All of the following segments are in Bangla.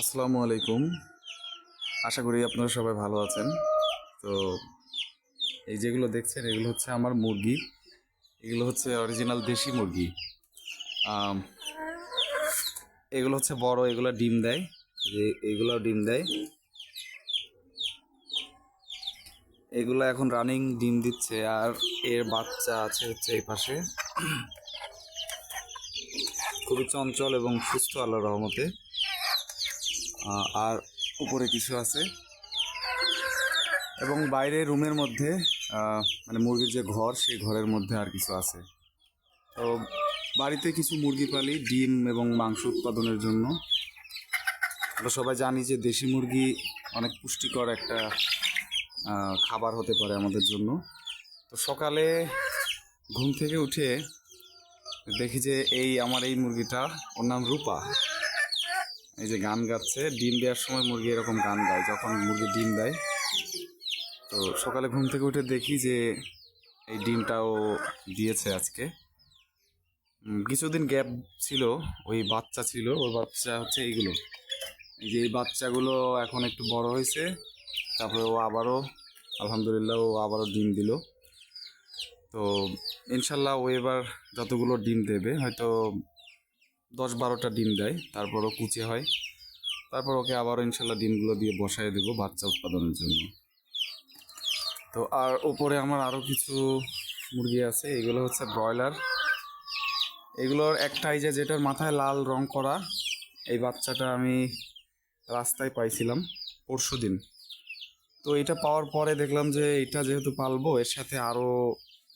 আসসালামু আলাইকুম। আশা করি আপনারা সবাই ভালো আছেন। তো এই যেগুলো দেখছেন, এগুলো হচ্ছে আমার মুরগি। এগুলো হচ্ছে অরিজিনাল দেশি মুরগি। এগুলো হচ্ছে বড়, এগুলো ডিম দেয়। এগুলো ডিম দেয়। এগুলো এখন রানিং ডিম দিচ্ছে, আর এর বাচ্চা আছে হচ্ছে এই পাশে। খুবই চঞ্চল এবং সুস্থ আল্লাহর রহমতে। আর উপরে কিছু আছে। এবং বাইরে রুমের মধ্যে মানে মুরগির যে ঘর, সেই ঘরের মধ্যে আর কিছু আছে। তো বাড়িতে কিছু মুরগি পালি, ডিম এবং মাংস উৎপাদনের জন্য। আমরা সবাই জানি যে দেশি মুরগি অনেক পুষ্টিকর একটা খাবার হতে পারে আমাদের জন্য। তো সকালে ঘুম থেকে উঠে দেখি যে এই, আমার এই মুরগিটা ওর নাম রূপা। এই যে গান গাচ্ছে, ডিম দেওয়ার সময় মুরগি এরকম গান গায়, যখন মুরগি ডিম দেয়। তো সকালে ঘুম থেকে উঠে দেখি যে এই ডিমটাও দিয়েছে আজকে। কিছুদিন গ্যাপ ছিল, ওই বাচ্চা ছিল, ওর বাচ্চা হচ্ছে এইগুলো। এই যে এই বাচ্চাগুলো এখন একটু বড় হয়েছে, তারপরে ও আবারও, আলহামদুলিল্লাহ ও আবারও ডিম দিল। তো ইনশাল্লাহ ও এবার যতগুলো ডিম দেবে, হয়তো দশ বারোটা ডিম দেয় তারপরও কুচে হয়। তারপর ওকে আবারও ইনশাল্লাহ ডিমগুলো দিয়ে বসায় দেবো বাচ্চা উৎপাদনের জন্য। তো আর ওপরে আমার আরও কিছু মুরগি আছে, এগুলো হচ্ছে ব্রয়লার। এগুলোর একটাই যে যেটার মাথায় লাল রং করা, এই বাচ্চাটা আমি রাস্তায় পাইছিলাম পরশু দিন। তো এটা পাওয়ার পরে দেখলাম যে এটা যেহেতু পালবো, এর সাথে আরও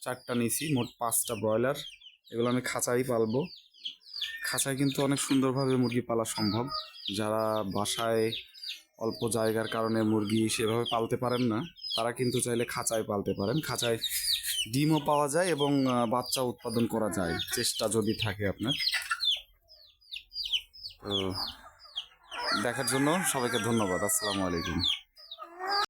চারটা নিছি, মোট পাঁচটা ব্রয়লার। এগুলো আমি খাঁচাই পালবো। খাঁচায় কিন্তু অনেক সুন্দরভাবে মুরগি পালা সম্ভব। যারা বাসায় অল্প জায়গার কারণে মুরগি সেভাবে পালতে পারেন না, তারা কিন্তু চাইলে খাঁচায় পালতে পারেন। খাঁচায় ডিমও পাওয়া যায় এবং বাচ্চা উৎপাদন করা যায়। চেষ্টা যদি থাকে আপনার। তো, দেখার জন্য সবাইকে ধন্যবাদ। আসসালামু আলাইকুম।